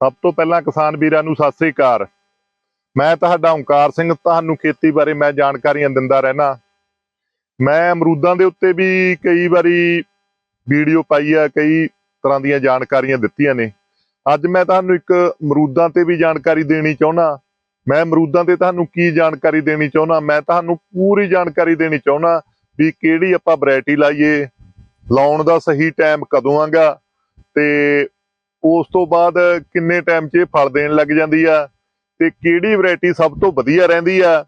ਸਭ ਤੋਂ ਪਹਿਲਾਂ ਕਿਸਾਨ ਵੀਰਾਂ ਨੂੰ ਸਤਿ ਸ੍ਰੀ ਅਕਾਲ। ਮੈਂ ਤੁਹਾਡਾ ਓਂਕਾਰ ਸਿੰਘ, ਤੁਹਾਨੂੰ ਖੇਤੀ ਬਾਰੇ ਮੈਂ ਜਾਣਕਾਰੀਆਂ ਦਿੰਦਾ ਰਹਿਣਾ ਮੈਂ ਅਮਰੂਦਾਂ ਦੇ ਉੱਤੇ ਵੀ ਕਈ ਵਾਰੀ ਵੀਡੀਓ ਪਾਈ ਆ, ਕਈ ਤਰ੍ਹਾਂ ਦੀਆਂ ਜਾਣਕਾਰੀਆਂ ਦਿੱਤੀਆਂ ਨੇ। ਅੱਜ ਮੈਂ ਤੁਹਾਨੂੰ ਇੱਕ ਅਮਰੂਦਾਂ ਤੇ ਵੀ ਜਾਣਕਾਰੀ ਦੇਣੀ ਚਾਹੁੰਦਾ ਮੈਂ ਅਮਰੂਦਾਂ ਤੇ ਤੁਹਾਨੂੰ ਕੀ ਜਾਣਕਾਰੀ ਦੇਣੀ ਚਾਹੁੰਦਾ ਮੈਂ ਤੁਹਾਨੂੰ ਪੂਰੀ ਜਾਣਕਾਰੀ ਦੇਣੀ ਚਾਹੁੰਦਾ ਵੀ ਕਿਹੜੀ ਆਪਾਂ ਵੈਰਾਈਟੀ ਲਾਈਏ, ਲਾਉਣ ਦਾ ਸਹੀ ਟਾਈਮ ਕਦੋਂ ਆਂਗਾ ਤੇ ਉਸ ਤੋਂ ਬਾਅਦ ਕਿੰਨੇ ਟਾਈਮ 'ਚ ਇਹ ਫਲ ਦੇਣ ਲੱਗ ਜਾਂਦੀ ਆ? ਤੇ ਕਿਹੜੀ ਵੈਰਾਈਟੀ ਸਭ ਤੋਂ ਵਧੀਆ ਰਹਿੰਦੀ ਆ?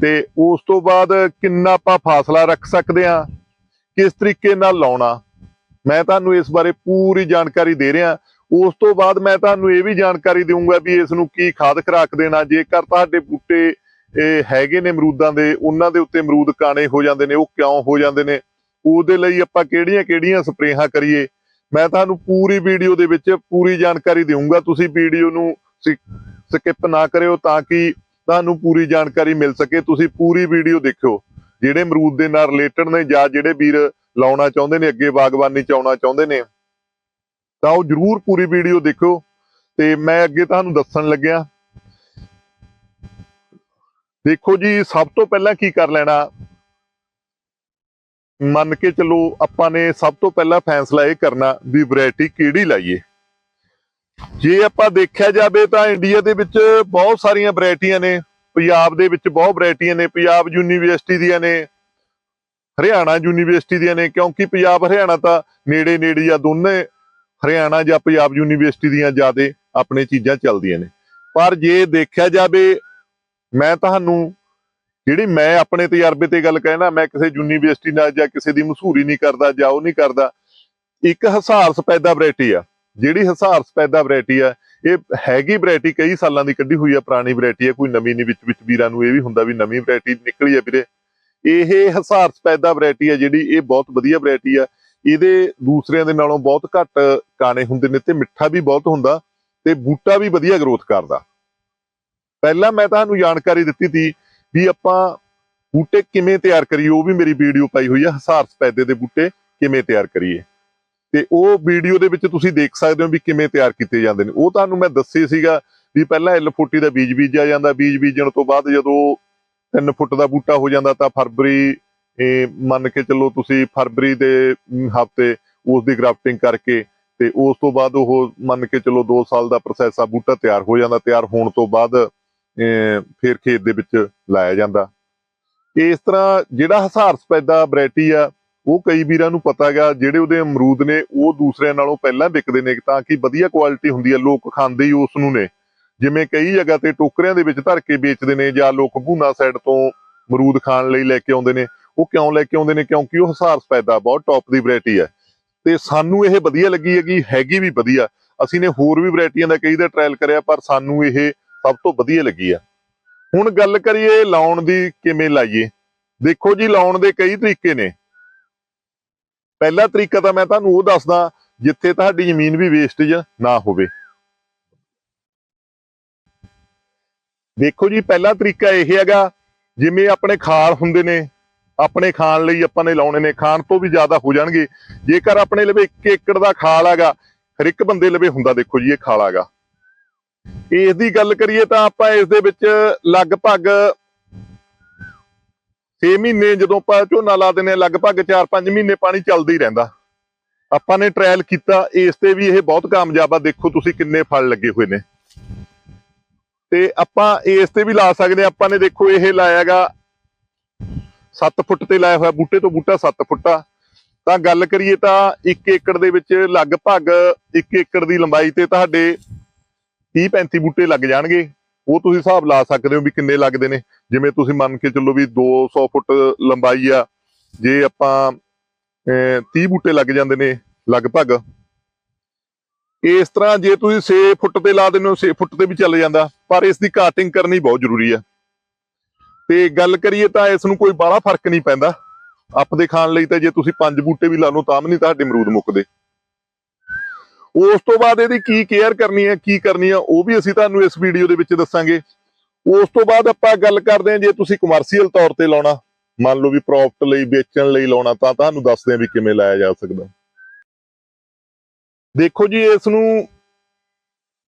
ਤੇ ਉਸ ਤੋਂ ਬਾਅਦ ਕਿੰਨਾ ਆਪਾਂ ਫਾਸਲਾ ਰੱਖ ਸਕਦੇ ਆ? ਕਿਸ ਤਰੀਕੇ ਨਾਲ ਲਾਉਣਾ? ਮੈਂ ਤੁਹਾਨੂੰ ਇਸ ਬਾਰੇ ਪੂਰੀ ਜਾਣਕਾਰੀ ਦੇ ਰਿਹਾ। ਉਸ ਤੋਂ ਬਾਅਦ ਮੈਂ ਤੁਹਾਨੂੰ ਇਹ ਵੀ ਜਾਣਕਾਰੀ ਦੇਵਾਂਗਾ ਵੀ ਇਸ ਨੂੰ ਕੀ ਖਾਦ ਖੁਰਾਕ ਦੇਣਾ? ਜੇਕਰ ਤੁਹਾਡੇ ਬੂਟੇ, ਇਹ ਹੈਗੇ ਨੇ ਅਮਰੂਦਾਂ ਦੇ, ਉਹਨਾਂ ਦੇ ਉੱਤੇ ਅਮਰੂਦ ਕਾਣੇ ਹੋ ਜਾਂਦੇ ਨੇ, ਉਹ ਕਿਉਂ ਹੋ ਜਾਂਦੇ ਨੇ? ਉਹਦੇ ਲਈ ਆਪਾਂ ਕਿਹੜੀਆਂ-ਕਿਹੜੀਆਂ ਸਪਰੇਹਾਂ ਕਰੀਏ? ਮੈਂ ਤੁਹਾਨੂੰ ਪੂਰੀ ਵੀਡੀਓ ਦੇ ਵਿੱਚ ਪੂਰੀ ਜਾਣਕਾਰੀ ਦੇਵਾਂਗਾ ਤੁਸੀਂ ਵੀਡੀਓ ਨੂੰ ਸਕਿਪ ਨਾ ਕਰਿਓ ਤਾਂ ਕਿ ਤੁਹਾਨੂੰ ਪੂਰੀ ਜਾਣਕਾਰੀ ਮਿਲ ਸਕੇ। ਤੁਸੀਂ ਪੂਰੀ ਵੀਡੀਓ ਦੇਖਿਓ। ਜਿਹੜੇ ਅਮਰੂਦ ਦੇ ਨਾਲ ਰਿਲੇਟਡ ਨੇ ਜਾਂ ਜਿਹੜੇ ਵੀਰ ਲਾਉਣਾ ਚਾਹੁੰਦੇ ਨੇ, ਅੱਗੇ ਬਾਗਬਾਨੀ ਚ ਆਉਣਾ ਚਾਹੁੰਦੇ ਨੇ, ਤਾਂ ਉਹ ਜਰੂਰ ਪੂਰੀ ਵੀਡੀਓ ਦੇਖਿਓ। ਤੇ ਮੈਂ ਅੱਗੇ ਤੁਹਾਨੂੰ ਦੱਸਣ ਲੱਗਿਆ, ਦੇਖੋ ਜੀ, ਸਭ ਤੋਂ ਪਹਿਲਾਂ ਕੀ ਕਰ ਲੈਣਾ? ਮੰਨ ਕੇ ਚੱਲੋ ਆਪਾਂ ਨੇ ਸਭ ਤੋਂ ਪਹਿਲਾਂ ਫੈਸਲਾ ਇਹ ਕਰਨਾ ਵੀ ਵੈਰਾਈਟੀ ਕਿਹੜੀ ਲਾਈਏ। ਜੇ ਆਪਾਂ ਦੇਖਿਆ ਜਾਵੇ ਤਾਂ ਇੰਡੀਆ ਦੇ ਵਿੱਚ ਬਹੁਤ ਸਾਰੀਆਂ ਵੈਰਾਈਟੀਆਂ ਨੇ, ਪੰਜਾਬ ਦੇ ਵਿੱਚ ਬਹੁਤ ਵੈਰਾਈਟੀਆਂ ਨੇ, ਪੰਜਾਬ ਯੂਨੀਵਰਸਿਟੀ ਦੀਆਂ ਨੇ, ਹਰਿਆਣਾ ਯੂਨੀਵਰਸਿਟੀ ਦੀਆਂ ਨੇ, ਕਿਉਂਕਿ ਪੰਜਾਬ, ਹਰਿਆਣਾ ਤਾਂ ਨੇੜੇ ਨੇੜੇ ਜਾਂ ਦੋਨੇ, ਹਰਿਆਣਾ ਜਾਂ ਪੰਜਾਬ ਯੂਨੀਵਰਸਿਟੀ ਦੀਆਂ ਜ਼ਿਆਦਾ ਆਪਣੇ ਚੀਜ਼ਾਂ ਚੱਲਦੀਆਂ ਨੇ। ਪਰ ਜੇ ਦੇਖਿਆ ਜਾਵੇ, ਮੈਂ ਤੁਹਾਨੂੰ ਜਿਹੜੀ ਮੈਂ ਆਪਣੇ ਤਜਰਬੇ ਤੇ ਗੱਲ ਕਹਿਣਾ ਮੈਂ ਕਿਸੇ ਯੂਨੀਵਰਸਿਟੀ ਨਾਲ ਜਾਂ ਕਿਸੇ ਦੀ ਮਸ਼ਹੂਰੀ ਨਹੀਂ ਕਰਦਾ, ਜਾਂ ਉਹ ਨਹੀਂ ਕਰਦਾ, ਇੱਕ ਹਸਾਰ ਸਪੈਦਾ ਵੈਰਾਈਟੀ ਆ। ਜਿਹੜੀ ਹਸਾਰ ਸਪੈਦਾ ਵੈਰਾਈਟੀ ਆ, ਇਹ ਹੈਗੀ ਵੈਰਾਈਟੀ, ਕਈ ਸਾਲਾਂ ਦੀ ਕੱਢੀ ਹੋਈ ਆ, ਪੁਰਾਣੀ ਵੈਰਾਈਟੀ ਆ, ਕੋਈ ਨਵੀਂ ਨਹੀਂ ਵਿੱਚ ਵਿੱਚ ਵੀਰਾਂ ਨੂੰ ਇਹ ਵੀ ਹੁੰਦਾ ਵੀ ਨਵੀਂ ਵੈਰਾਈਟੀ ਨਿਕਲੀ ਆ ਵੀਰੇ। ਇਹ ਹਸਾਰ ਸਪੈਦਾ ਵੈਰਾਈਟੀ ਆ, ਜਿਹੜੀ ਇਹ ਬਹੁਤ ਵਧੀਆ ਵੈਰਾਈਟੀ ਆ। ਇਹਦੇ ਦੂਸਰਿਆਂ ਦੇ ਨਾਲੋਂ ਬਹੁਤ ਘੱਟ ਕਾਣੇ ਹੁੰਦੇ ਨੇ ਤੇ ਮਿੱਠਾ ਵੀ ਬਹੁਤ ਹੁੰਦਾ ਤੇ ਬੂਟਾ ਵੀ ਵਧੀਆ ਗਰੋਥ ਕਰਦਾ। ਪਹਿਲਾਂ ਮੈਂ ਤੁਹਾਨੂੰ ਜਾਣਕਾਰੀ ਦਿੱਤੀ ਸੀ ਵੀ ਆਪਾਂ ਬੂਟੇ ਕਿਵੇਂ ਤਿਆਰ ਕਰੀਏ, ਉਹ ਵੀ ਮੇਰੀ ਵੀਡੀਓ ਪਾਈ ਹੋਈ ਹੈ ਹਸਾਰ ਸਪੈਦੇ ਦੇ ਬੂਟੇ ਕਿਵੇਂ ਤਿਆਰ ਕਰੀਏ। ਤੇ ਉਹ ਵੀਡੀਓ ਦੇ ਵਿੱਚ ਤੁਸੀਂ ਦੇਖ ਸਕਦੇ ਹੋ ਵੀ ਕਿਵੇਂ ਤਿਆਰ ਕੀਤੇ ਜਾਂਦੇ ਨੇ। ਉਹ ਤੁਹਾਨੂੰ ਮੈਂ ਦੱਸੇ ਸੀਗਾ ਵੀ ਪਹਿਲਾਂ ਐਲ ਫੁੱਟੀ ਦਾ ਬੀਜ ਬੀਜਿਆ ਜਾਂਦਾ, ਬੀਜ ਬੀਜਣ ਤੋਂ ਬਾਅਦ ਜਦੋਂ 3 ਫੁੱਟ ਦਾ ਬੂਟਾ ਹੋ ਜਾਂਦਾ ਤਾਂ ਫਰਵਰੀ, ਇਹ ਮੰਨ ਕੇ ਚੱਲੋ ਤੁਸੀਂ ਫਰਵਰੀ ਦੇ ਹਫ਼ਤੇ ਉਸ ਦੀ ਗ੍ਰਾਫਟਿੰਗ ਕਰਕੇ ਤੇ ਉਸ ਤੋਂ ਬਾਅਦ ਉਹ ਮੰਨ ਕੇ ਚੱਲੋ 2 ਸਾਲ ਦਾ ਪ੍ਰੋਸੈਸ ਆ, ਬੂਟਾ ਤਿਆਰ ਹੋ ਜਾਂਦਾ, ਤਿਆਰ ਹੋਣ ਤੋਂ ਬਾਅਦ ਫਿਰ ਖੇਤ ਦੇ ਵਿੱਚ ਲਾਇਆ ਜਾਂਦਾ। ਇਸ ਤਰ੍ਹਾਂ ਜਿਹੜਾ ਹਸਾਰ ਸਪੈਦਾ ਵੈਰਾਈਟੀ ਆ, ਉਹ ਕਈ ਵੀਰਾਂ ਨੂੰ ਪਤਾ ਹੈਗਾ ਜਿਹੜੇ ਉਹਦੇ ਅਮਰੂਦ ਨੇ, ਉਹ ਦੂਸਰਿਆਂ ਨਾਲੋਂ ਪਹਿਲਾਂ ਵਿਕਦੇ ਨੇ, ਤਾਂ ਕਿ ਵਧੀਆ ਕੁਆਲਿਟੀ ਹੁੰਦੀ ਹੈ ਲੋਕ ਖਾਂਦੇ ਹੀ ਉਸ ਨੂੰ ਨੇ। ਜਿਵੇਂ ਕਈ ਜਗ੍ਹਾ ਤੇ ਟੋਕਰਿਆਂ ਦੇ ਵਿੱਚ ਧਰ ਕੇ ਵੇਚਦੇ ਨੇ, ਜਾਂ ਲੋਕ ਭੂਨਾ ਸਾਈਡ ਤੋਂ ਅਮਰੂਦ ਖਾਣ ਲਈ ਲੈ ਕੇ ਆਉਂਦੇ ਨੇ। ਉਹ ਕਿਉਂ ਲੈ ਕੇ ਆਉਂਦੇ ਨੇ? ਕਿਉਂਕਿ ਉਹ ਹਸਾਰ ਸਪੈਦਾ ਬਹੁਤ ਟੌਪ ਦੀ ਵੈਰਾਈਟੀ ਹੈ ਤੇ ਸਾਨੂੰ ਇਹ ਵਧੀਆ ਲੱਗੀ ਹੈਗੀ ਹੈਗੀ ਵੀ ਵਧੀਆ। ਅਸੀਂ ਨੇ ਹੋਰ ਵੀ ਵੈਰਾਈਟੀਆਂ ਦਾ ਕਈ ਦਾ ਟ੍ਰਾਇਲ ਕਰਿਆ, ਪਰ ਸਾਨੂੰ ਇਹ ਸਭ ਤੋਂ ਵਧੀਆ ਲੱਗੀ ਆ। ਹੁਣ ਗੱਲ ਕਰੀਏ ਲਾਉਣ ਦੀ ਕਿਵੇਂ ਲਾਈਏ। ਦੇਖੋ ਜੀ, ਲਾਉਣ ਦੇ ਕਈ ਤਰੀਕੇ ਨੇ। ਪਹਿਲਾ ਤਰੀਕਾ ਤਾਂ ਮੈਂ ਤੁਹਾਨੂੰ ਉਹ ਦੱਸਦਾ, ਜਿੱਥੇ ਤੁਹਾਡੀ ਜ਼ਮੀਨ ਵੀ ਵੇਸਟੇਜ ਨਾ ਹੋਵੇ। ਦੇਖੋ ਜੀ, ਪਹਿਲਾ ਤਰੀਕਾ ਇਹ ਹੈਗਾ, ਜਿਵੇਂ ਆਪਣੇ ਖਾਲ ਹੁੰਦੇ ਨੇ, ਆਪਣੇ ਖਾਣ ਲਈ ਆਪਾਂ ਨੇ ਲਾਉਣੇ ਨੇ, ਖਾਣ ਤੋਂ ਵੀ ਜ਼ਿਆਦਾ ਹੋ ਜਾਣਗੇ। ਜੇਕਰ ਆਪਣੇ ਲਵੇ 1 ਏਕੜ ਦਾ ਖਾਲ ਹੈਗਾ ਹਰ ਇੱਕ ਬੰਦੇ ਲਵੇ ਹੁੰਦਾ ਦੇਖੋ ਜੀ, ਇਹ ਖਾਲ ਹੈਗਾ। ਇਸ ਦੀ ਗੱਲ ਕਰੀਏ ਤਾਂ ਆਪਾਂ ਇਸ ਦੇ ਵਿੱਚ ਲਗਭਗ 6 ਮਹੀਨੇ ਜਦੋਂ ਆਪਾਂ ਝੋਨਾ ਲਾ ਦਿੰਦੇ ਹਾਂ, ਲਗਭਗ 4-5 ਮਹੀਨੇ ਪਾਣੀ ਚੱਲਦਾ ਹੀ ਰਹਿੰਦਾ। ਆਪਾਂ ਨੇ ਟ੍ਰਾਇਲ ਕੀਤਾ, ਇਸ ਤੇ ਵੀ ਇਹ ਬਹੁਤ ਕਾਮਯਾਬ ਆ। ਦੇਖੋ ਤੁਸੀਂ ਕਿੰਨੇ ਫਲ ਲੱਗੇ ਹੋਏ ਨੇ। ਤੇ ਆਪਾਂ ਇਸ ਤੇ ਵੀ ਲਾ ਸਕਦੇ ਹਾਂ। ਆਪਾਂ ਨੇ ਦੇਖੋ ਇਹ ਲਾਇਆਗਾ 7 ਫੁੱਟ ਤੇ ਲਾਇਆ ਹੋਇਆ, ਬੂਟੇ ਤੋਂ ਬੂਟਾ 7 ਫੁੱਟ ਆ। ਤਾਂ ਗੱਲ ਕਰੀਏ ਤਾਂ 1 ਏਕੜ ਦੇ ਵਿੱਚ ਲਗਭਗ 1 ਏਕੜ ਦੀ ਲੰਬਾਈ ਤੇ ਤੁਹਾਡੇ 30 35 ਬੂਟੇ ਲੱਗ ਜਾਣਗੇ। ਉਹ ਤੁਸੀਂ ਹਿਸਾਬ ਲਾ ਸਕਦੇ ਹੋ ਵੀ ਕਿੰਨੇ ਲੱਗਦੇ ਨੇ। ਜਿਵੇਂ ਤੁਸੀਂ ਮੰਨ ਕੇ ਚੱਲੋ ਵੀ 200 ਫੁੱਟ ਲੰਬਾਈ ਆ, ਜੇ ਆਪਾਂ 30 ਬੂਟੇ ਲੱਗ ਜਾਂਦੇ ਨੇ ਲਗਭਗ। ਇਸ ਤਰ੍ਹਾਂ ਜੇ ਤੁਸੀਂ 6 ਫੁੱਟ ਤੇ ਲਾ ਦਿੰਦੇ ਹੋ 6 ਫੁੱਟ ਤੇ ਵੀ ਚੱਲ ਜਾਂਦਾ। ਪਰ ਇਸ ਦੀ ਕਾਟਿੰਗ ਕਰਨੀ ਬਹੁਤ ਜ਼ਰੂਰੀ ਆ। ਤੇ ਗੱਲ ਕਰੀਏ ਤਾਂ ਇਸ ਨੂੰ ਕੋਈ ਬਾਹਲਾ ਫ਼ਰਕ ਨਹੀਂ ਪੈਂਦਾ। ਆਪਦੇ ਖਾਣ ਲਈ ਤਾਂ ਜੇ ਤੁਸੀਂ ਪੰਜ ਬੂਟੇ ਵੀ ਲਾ ਲਓ, ਤਾਂ ਵੀ ਨਹੀਂ ਤੁਹਾਡੇ ਅਮਰੂਦ ਮੁੱਕਦੇ। ਉਸ ਤੋਂ ਬਾਅਦ ਇਹਦੀ ਕੀ ਕੇਅਰ ਕਰਨੀ ਹੈ, ਕੀ ਕਰਨੀ ਹੈ, ਉਹ ਵੀ ਅਸੀਂ ਤੁਹਾਨੂੰ ਇਸ ਵੀਡੀਓ ਦੇ ਵਿੱਚ ਦੱਸਾਂਗੇ। ਉਸ ਤੋਂ ਬਾਅਦ ਆਪਾਂ ਗੱਲ ਕਰਦੇ ਹਾਂ ਜੇ ਤੁਸੀਂ ਕਮਰਸ਼ੀਅਲ ਤੌਰ ਤੇ ਲਾਉਣਾ, ਮੰਨ ਲਓ ਵੀ ਪ੍ਰੋਫਿਟ ਲਈ, ਵੇਚਣ ਲਈ ਲਾਉਣਾ, ਤਾਂ ਤੁਹਾਨੂੰ ਦੱਸਦੇ ਹਾਂ ਵੀ ਕਿਵੇਂ ਲਾਇਆ ਜਾ ਸਕਦਾ। ਦੇਖੋ ਜੀ ਇਸ ਨੂੰ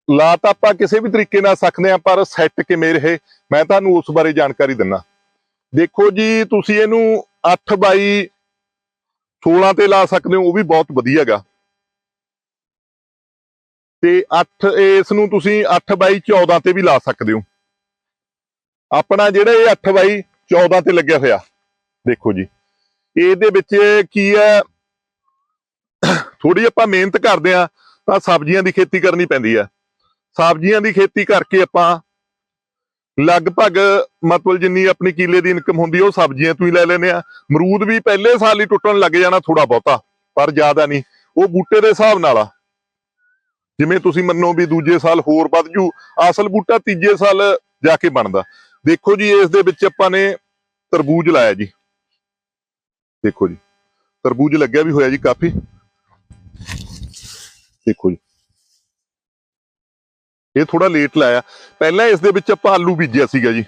ਲਾ ਤਾਂ ਆਪਾਂ ਕਿਸੇ ਵੀ ਤਰੀਕੇ ਨਾਲ ਸਕਦੇ ਆ ਪਰ ਸੈੱਟ ਕਿਵੇਂ ਰਹੇ, ਮੈਂ ਤੁਹਾਨੂੰ ਉਸ ਬਾਰੇ ਜਾਣਕਾਰੀ ਦਿੰਨਾ। ਦੇਖੋ ਜੀ, ਤੁਸੀਂ ਇਹਨੂੰ 8 ਬਾਈ 16 ਤੇ ਲਾ ਸਕਦੇ ਹੋ, ਉਹ ਵੀ ਬਹੁਤ ਵਧੀਆ ਗਾ ਤੇ 8 ਇਸ ਨੂੰ ਤੁਸੀਂ 8 ਬਾਈ 14 ਤੇ ਵੀ ਲਾ ਸਕਦੇ ਹੋ। ਆਪਣਾ ਜਿਹੜਾ ਇਹ 8 ਬਾਈ 14 ਤੇ ਲੱਗਿਆ ਹੋਇਆ, ਦੇਖੋ ਜੀ। ਇਹਦੇ ਵਿੱਚ ਕੀ ਹੈ? ਥੋੜੀ ਆਪਾਂ ਮਿਹਨਤ ਕਰਦੇ ਆ ਤਾਂ ਸਬਜ਼ੀਆਂ ਦੀ ਖੇਤੀ ਕਰਨੀ ਪੈਂਦੀ ਹੈ। ਸਬਜ਼ੀਆਂ ਦੀ ਖੇਤੀ ਕਰਕੇ ਆਪਾਂ ਲਗਭਗ ਮਤਲਬ ਜਿੰਨੀ ਆਪਣੀ ਕਿੱਲੇ ਦੀ ਇਨਕਮ ਹੁੰਦੀ ਉਹ ਸਬਜ਼ੀਆਂ ਤੋਂ ਹੀ ਲੈ ਲੈਨੇ ਆ ਮਰੂਦ ਵੀ ਪਹਿਲੇ ਸਾਲ ਹੀ ਟੁੱਟਣ ਲੱਗ ਜਾਣਾ ਥੋੜਾ ਬਹੁਤਾ, ਪਰ ਜ਼ਿਆਦਾ ਨਹੀਂ। ਉਹ ਬੂਟੇ ਦੇ ਹਿਸਾਬ ਨਾਲ ਆ। ਜਿਵੇਂ ਤੁਸੀਂ ਮੰਨੋ ਵੀ ਦੂਜੇ ਸਾਲ ਹੋਰ ਵੱਧ ਜੂ, ਅਸਲ ਬੂਟਾ ਤੀਜੇ ਸਾਲ ਜਾ ਕੇ ਬਣਦਾ। ਦੇਖੋ ਜੀ, ਇਸ ਦੇ ਵਿੱਚ ਆਪਾਂ ਨੇ ਤਰਬੂਜ ਲਾਇਆ ਜੀ। ਦੇਖੋ ਜੀ, ਤਰਬੂਜ ਲੱਗਿਆ ਵੀ ਹੋਇਆ ਜੀ ਕਾਫੀ। ਦੇਖੋ ਜੀ। ਇਹ ਥੋੜਾ ਲੇਟ ਲਾਇਆ। ਪਹਿਲਾਂ ਇਸ ਦੇ ਵਿੱਚ ਆਪਾਂ ਆਲੂ ਬੀਜਿਆ ਸੀਗਾ ਜੀ।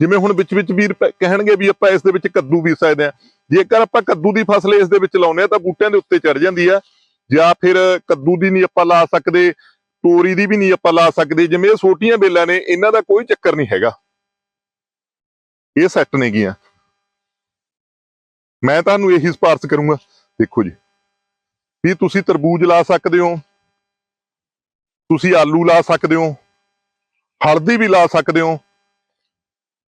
ਜਿਵੇਂ ਹੁਣ ਵਿੱਚ ਵਿੱਚ ਵੀਰ ਕਹਿਣਗੇ ਵੀ ਆਪਾਂ ਇਸ ਦੇ ਵਿੱਚ ਕੱਦੂ ਬੀਜ ਸਕਦੇ ਆ ਜੇਕਰ ਆਪਾਂ ਕੱਦੂ ਦੀ ਫਸਲ ਇਸ ਦੇ ਵਿੱਚ ਲਾਉਨੇ ਆ ਤਾਂ ਬੂਟਿਆਂ ਦੇ ਉੱਤੇ ਚੜ ਜਾਂਦੀ ਆ। ਜਾਂ ਫਿਰ ਕੱਦੂ ਦੀ ਨਹੀਂ ਆਪਾਂ ਲਾ ਸਕਦੇ, ਤੋਰੀ ਦੀ ਵੀ ਨਹੀਂ ਆਪਾਂ ਲਾ ਸਕਦੇ, ਜਿਵੇਂ ਇਹ ਛੋਟੀਆਂ ਬੇਲਾਂ ਨੇ, ਇਹਨਾਂ ਦਾ ਕੋਈ ਚੱਕਰ ਨਹੀਂ ਹੈਗਾ। ਇਹ ਸੈੱਟ ਨੇ ਗੀਆਂ। ਮੈਂ ਤੁਹਾਨੂੰ ਇਹੀ ਸਿਫਾਰਸ਼ ਕਰੂੰਗਾ। ਦੇਖੋ ਜੀ, ਵੀ ਤੁਸੀਂ ਤਰਬੂਜ ਲਾ ਸਕਦੇ ਹੋ, ਤੁਸੀਂ ਆਲੂ ਲਾ ਸਕਦੇ ਹੋ, ਹਲਦੀ ਵੀ ਲਾ ਸਕਦੇ ਹੋ।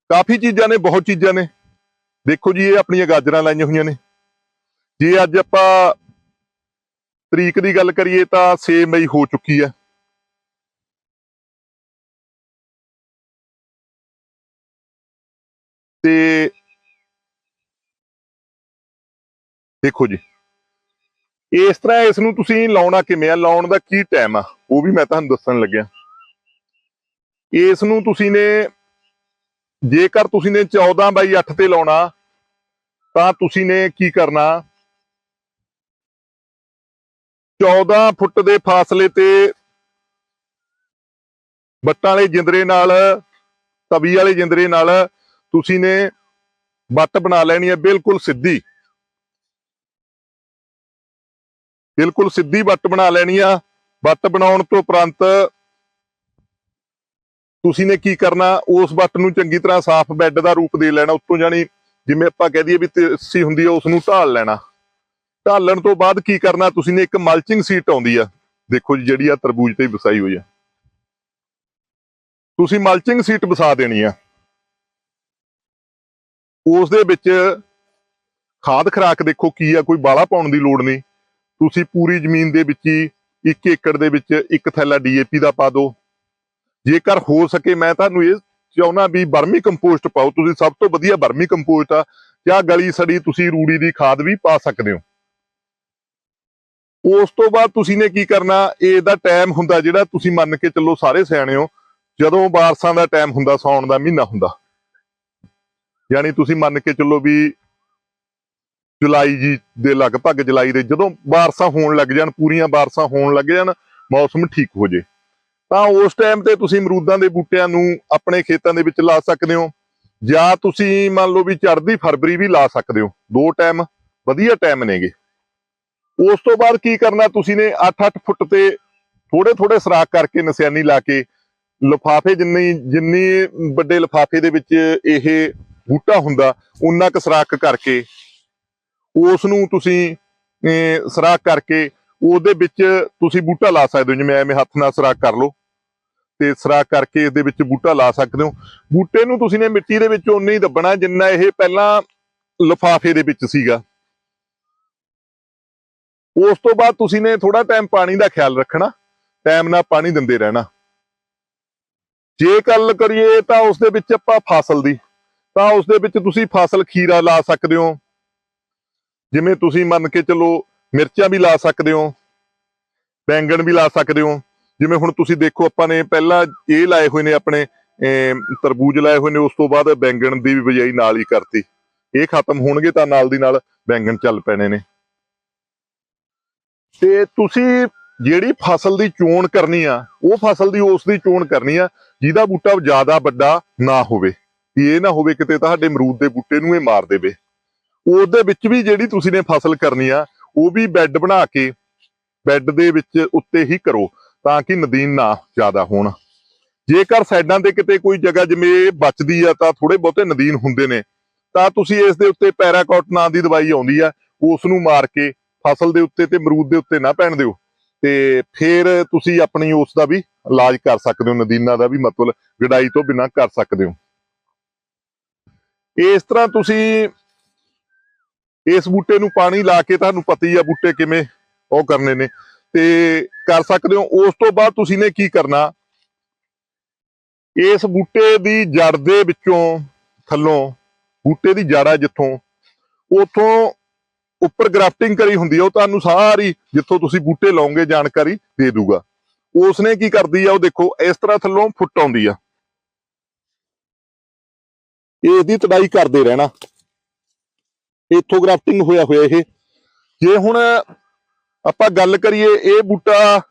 ਕਾਫੀ ਚੀਜ਼ਾਂ ਨੇ, ਬਹੁਤ ਚੀਜ਼ਾਂ ਨੇ। ਦੇਖੋ ਜੀ, ਇਹ ਆਪਣੀਆਂ ਗਾਜਰਾਂ ਲਾਈਆਂ ਹੋਈਆਂ ਨੇ। ਜੇ ਅੱਜ ਆਪਾਂ ਤਰੀਕ ਦੀ ਗੱਲ ਕਰੀਏ ਤਾਂ 6 ਮਈ ਹੋ ਚੁੱਕੀ ਹੈ। ਤੇ ਦੇਖੋ ਜੀ, ਇਸ ਤਰ੍ਹਾਂ ਇਸ ਨੂੰ ਤੁਸੀਂ ਲਾਉਣਾ ਕਿਵੇਂ ਆ? ਲਾਉਣ ਦਾ ਕੀ ਟਾਈਮ ਆ? ਉਹ ਵੀ ਮੈਂ ਤੁਹਾਨੂੰ ਦੱਸਣ ਲੱਗਿਆ। ਇਸ ਨੂੰ ਤੁਸੀਂ ਨੇ, ਜੇਕਰ ਤੁਸੀਂ ਨੇ 14 ਬਾਈ 8 ਤੇ ਲਾਉਣਾ, ਤਾਂ ਤੁਸੀਂ ਨੇ ਕੀ ਕਰਨਾ? 14 ਫੁੱਟ ਦੇ ਫਾਸਲੇ ਤੇ ਬੱਟਾਂ ਵਾਲੇ ਜਿੰਦਰੇ ਨਾਲ, ਤਵੀ ਵਾਲੇ ਜਿੰਦਰੇ ਨਾਲ ਤੁਸੀਂ ਨੇ ਬੱਟ ਬਣਾ ਲੈਣੀ ਹੈ, ਬਿਲਕੁਲ ਸਿੱਧੀ। ਬਿਲਕੁਲ ਸਿੱਧੀ ਬੱਟ ਬਣਾ ਲੈਣੀ ਆ। ਬੱਟ ਬਣਾਉਣ ਤੋਂ ਉਪਰੰਤ ਤੁਸੀਂ ਨੇ ਕੀ ਕਰਨਾ, ਉਸ ਬੱਟ ਨੂੰ ਚੰਗੀ ਤਰ੍ਹਾਂ ਸਾਫ਼ ਬੈੱਡ ਦਾ ਰੂਪ ਦੇ ਲੈਣਾ, ਉੱਤੋਂ ਜਾਣੀ ਜਿਵੇਂ ਆਪਾਂ ਕਹਿ ਦਈਏ ਵੀ ਤਿਰਛੀ ਹੁੰਦੀ ਹੈ ਉਸ ਨੂੰ ਢਾਲ ਲੈਣਾ। ਢਾਲਣ ਤੋਂ ਬਾਅਦ ਕੀ ਕਰਨਾ? ਤੁਸੀਂ ਨੇ ਇੱਕ ਮਲਚਿੰਗ ਸੀਟ ਆਉਂਦੀ ਆ। ਦੇਖੋ ਜੀ, ਜਿਹੜੀ ਆ ਤਰਬੂਜ ਤੇ ਵਸਾਈ ਹੋਈ ਆ। ਤੁਸੀਂ ਮਲਚਿੰਗ ਸੀਟ ਵਸਾ ਦੇਣੀ ਆ। ਉਸ ਦੇ ਵਿੱਚ ਖਾਦ ਖਰਾਕ ਦੇਖੋ ਕੀ ਆ, ਕੋਈ ਬਾਲਾ ਪਾਉਣ ਦੀ ਲੋੜ ਨਹੀਂ। ਤੁਸੀਂ ਪੂਰੀ ਜ਼ਮੀਨ ਦੇ ਵਿੱਚ ਹੀ 1 ਏਕੜ ਦੇ ਵਿੱਚ ਇੱਕ ਥੈਲਾ ਡੀਏਪੀ ਦਾ ਪਾ ਦਿਓ। ਜੇਕਰ ਹੋ ਸਕੇ, ਮੈਂ ਤੁਹਾਨੂੰ ਇਹ ਚਾਹੁੰਦਾ ਵੀ ਬਰਮੀ ਕੰਪੋਸਟ ਪਾਓ। ਤੁਸੀਂ ਸਭ ਤੋਂ ਵਧੀਆ ਬਰਮੀ ਕੰਪੋਸਟ ਆ। ਜਾਂ ਗਲੀ ਸੜੀ ਤੁਸੀਂ ਰੂੜੀ ਦੀ ਖਾਦ ਵੀ ਪਾ ਸਕਦੇ ਹੋ। ਉਸ ਤੋਂ ਬਾਅਦ ਤੁਸੀਂ ਨੇ ਕੀ ਕਰਨਾ? ਇਹਦਾ ਟਾਈਮ ਹੁੰਦਾ ਜਿਹੜਾ ਤੁਸੀਂ ਮੰਨ ਕੇ ਚੱਲੋ ਸਾਰੇ ਸਿਆਣੇ ਹੋ, ਜਦੋਂ ਬਾਰਸਾਂ ਦਾ ਟਾਈਮ ਹੁੰਦਾ, ਸੌਣ ਦਾ ਮਹੀਨਾ ਹੁੰਦਾ। ਯਾਨੀ ਤੁਸੀਂ ਮੰਨ ਕੇ ਚੱਲੋ ਵੀ ਜੁਲਾਈ ਜੀ ਦੇ ਲਗਭਗ ਜੁਲਾਈ ਦੇ ਜਦੋਂ ਬਾਰਸਾਂ ਹੋਣ ਲੱਗ ਜਾਣ, ਪੂਰੀਆਂ ਬਾਰਸਾਂ ਹੋਣ ਲੱਗ ਜਾਣ, ਮੌਸਮ ਠੀਕ ਹੋ ਜੇ। ਤਾਂ ਉਸ ਟਾਈਮ ਤੇ ਤੁਸੀਂ ਅਮਰੂਦਾਂ ਦੇ ਬੂਟਿਆਂ ਨੂੰ ਆਪਣੇ ਖੇਤਾਂ ਦੇ ਵਿੱਚ ਲਾ ਸਕਦੇ ਹੋ। ਜਾਂ ਤੁਸੀਂ ਮੰਨ ਲਓ ਵੀ ਚੜ੍ਹਦੀ ਫਰਵਰੀ ਵੀ ਲਾ ਸਕਦੇ ਹੋ। ਦੋ ਟਾਈਮ ਵਧੀਆ ਟਾਈਮ ਨੇਗੇ। ਉਸ ਤੋਂ ਬਾਅਦ ਕੀ ਕਰਨਾ ਤੁਸੀਂ ਨੇ 8-8 ਫੁੱਟ ਤੇ ਥੋੜੇ ਥੋੜੇ ਸਰਾਖ ਕਰਕੇ ਨਿਸ਼ਾਨੀ ਲਾ ਕੇ ਲਫਾਫੇ ਜਿੰਨੀ ਜਿੰਨੀ ਵੱਡੇ ਲਫਾਫੇ ਦੇ ਵਿੱਚ ਇਹ ਬੂਟਾ ਹੁੰਦਾ ਉਨਾ ਕੁ ਸਰਾਖ ਕਰਕੇ ਉਸ ਨੂੰ ਤੁਸੀਂ ਅਹ, ਸਰਾਖ ਕਰਕੇ ਉਹਦੇ ਵਿੱਚ ਤੁਸੀਂ ਬੂਟਾ ਲਾ ਸਕਦੇ ਹੋ ਜਿਵੇਂ ਐਵੇਂ ਹੱਥ ਨਾਲ ਸਰਾਖ ਕਰ ਲਓ ਤੇ ਸਰਾਖ ਕਰਕੇ ਇਹਦੇ ਵਿੱਚ ਬੂਟਾ ਲਾ ਸਕਦੇ ਹੋ। ਬੂਟੇ ਨੂੰ ਤੁਸੀਂ ਨੇ ਮਿੱਟੀ ਦੇ ਵਿੱਚ ਉਨਾ ਹੀ ਦੱਬਣਾ ਜਿੰਨਾ ਇਹ ਪਹਿਲਾਂ ਲਫਾਫੇ ਦੇ ਵਿੱਚ ਸੀਗਾ। ਉਸ ਤੋਂ ਬਾਅਦ ਤੁਸੀਂ ਨੇ ਥੋੜਾ ਟਾਈਮ ਪਾਣੀ ਦਾ ਖਿਆਲ ਰੱਖਣਾ ਟਾਈਮ ਨਾਲ ਪਾਣੀ ਦਿੰਦੇ ਰਹਿਣਾ। ਜੇ ਗੱਲ ਕਰੀਏ ਤਾਂ ਉਸ ਦੇ ਵਿੱਚ ਆਪਾਂ ਫਸਲ ਦੀ ਤਾਂ ਉਸ ਦੇ ਵਿੱਚ ਤੁਸੀਂ ਫਸਲ ਖੀਰਾ ਲਾ ਸਕਦੇ ਹੋ। ਜਿਵੇਂ ਤੁਸੀਂ ਮੰਨ ਕੇ ਚੱਲੋ ਮਿਰਚਾਂ ਵੀ ਲਾ ਸਕਦੇ ਹੋ ਬੈਂਗਣ ਵੀ ਲਾ ਸਕਦੇ ਹੋ। ਜਿਵੇਂ ਹੁਣ ਤੁਸੀਂ ਦੇਖੋ ਆਪਾਂ ਨੇ ਪਹਿਲਾਂ ਇਹ ਲਾਏ ਹੋਏ ਨੇ ਆਪਣੇ ਅਮ, ਤਰਬੂਜ ਲਾਏ ਹੋਏ ਨੇ ਉਸ ਤੋਂ ਬਾਅਦ ਬੈਂਗਣ ਦੀ ਵੀ ਬਜਾਈ ਨਾਲ ਹੀ ਕਰਤੀ। ਇਹ ਖਤਮ ਹੋਣਗੇ ਤਾਂ ਨਾਲ ਦੀ ਨਾਲ ਬੈਂਗਣ ਚੱਲ ਪੈਣੇ ਨੇ। ਤੇ ਤੁਸੀਂ ਜਿਹੜੀ ਫਸਲ ਦੀ ਚੋਣ ਕਰਨੀ ਆ, ਉਹ ਫਸਲ ਦੀ ਉਸ ਦੀ ਚੋਣ ਕਰਨੀ ਆ, ਜਿਹਦਾ ਬੂਟਾ ਜ਼ਿਆਦਾ ਵੱਡਾ ਨਾ ਹੋਵੇ ਇਹ ਨਾ ਹੋਵੇ ਕਿਤੇ ਤੁਹਾਡੇ ਅਮਰੂਦ ਦੇ ਬੂਟੇ ਨੂੰ ਇਹ ਮਾਰ ਦੇਵੇ। ਉਹਦੇ ਵਿੱਚ ਵੀ ਜਿਹੜੀ ਤੁਸੀਂ ਨੇ ਫਸਲ ਕਰਨੀ ਆ, ਉਹ ਵੀ ਬੈੱਡ ਬਣਾ ਕੇ, ਬੈੱਡ ਦੇ ਵਿੱਚ ਉੱਤੇ ਹੀ ਕਰੋ, ਤਾਂ ਕਿ ਨਦੀਨ ਨਾ ਜ਼ਿਆਦਾ ਹੋਣ। ਜੇਕਰ ਸਾਈਡਾਂ ਤੇ ਕਿਤੇ ਕੋਈ ਜਗ੍ਹਾ ਜਿਵੇਂ ਬਚਦੀ ਆ, ਤਾਂ ਥੋੜੇ ਬਹੁਤੇ ਨਦੀਨ ਹੁੰਦੇ ਨੇ। ਤਾਂ ਤੁਸੀਂ ਇਸ ਦੇ ਉੱਤੇ ਪੈਰਾਕੋਟ ਨਾਂ ਦੀ ਦਵਾਈ ਆਉਂਦੀ ਆ, ਉਸ ਨੂੰ ਮਾਰ ਕੇ ਫਸਲ ਦੇ ਉੱਤੇ ਤੇ ਅਮਰੂਦ ਦੇ ਉੱਤੇ ਨਾ ਪੈਣ ਦਿਓ। ਤੇ ਫਿਰ ਤੁਸੀਂ ਆਪਣੀ ਉਸ ਦਾ ਵੀ ਇਲਾਜ ਕਰ ਸਕਦੇ ਹੋ, ਨਦੀਨਾ ਦਾ ਵੀ ਮਤਲਬ ਗਡਾਈ ਤੋਂ ਬਿਨਾਂ ਕਰ ਸਕਦੇ ਹੋ। ਇਸ ਤਰ੍ਹਾਂ ਤੁਸੀਂ ਇਸ ਬੂਟੇ ਨੂੰ ਪਾਣੀ ਲਾ ਕੇ, ਤੁਹਾਨੂੰ ਪਤਾ ਹੀ ਆ ਬੂਟੇ ਕਿਵੇਂ ਉਹ ਕਰਨੇ ਨੇ। ਤੇ ਕਰ ਸਕਦੇ ਹੋ। ਉਸ ਤੋਂ ਬਾਅਦ ਤੁਸੀਂ ਨੇ ਕੀ ਕਰਨਾ? ਇਸ ਬੂਟੇ ਦੀ ਜੜ ਦੇ ਵਿੱਚੋਂ ਥੱਲੋਂ, ਬੂਟੇ ਦੀ ਜੜ ਆ ਜਿੱਥੋਂ, ਉਥੋਂ ਉੱਪਰ ਗ੍ਰਾਫਟਿੰਗ ਕਰੀ ਹੁੰਦੀ ਆ, ਉਹ ਤੁਹਾਨੂੰ ਸਾਰੀ ਜਿੱਥੋਂ ਤੁਸੀਂ ਬੂਟੇ ਲਾਉਂਗੇ ਜਾਣਕਾਰੀ ਦੇ ਦੂਗਾ। ਉਸਨੇ ਕੀ ਕਰਦੀ ਆ, ਉਹ ਦੇਖੋ, ਇਸ ਤਰ੍ਹਾਂ ਥੱਲੋਂ ਫੁੱਟ ਆਉਂਦੀ ਆ। ਇਸ ਦੀ ਤੜਾਈ ਕਰਦੇ ਰਹਿਣਾ। ਇੱਥੋਂ ਗ੍ਰਾਫਟਿੰਗ ਹੋਇਆ ਹੋਇਆ ਇਹ। ਜੇ ਹੁਣ ਆਪਾਂ ਗੱਲ ਕਰੀਏ, ਇਹ ਬੂਟਾ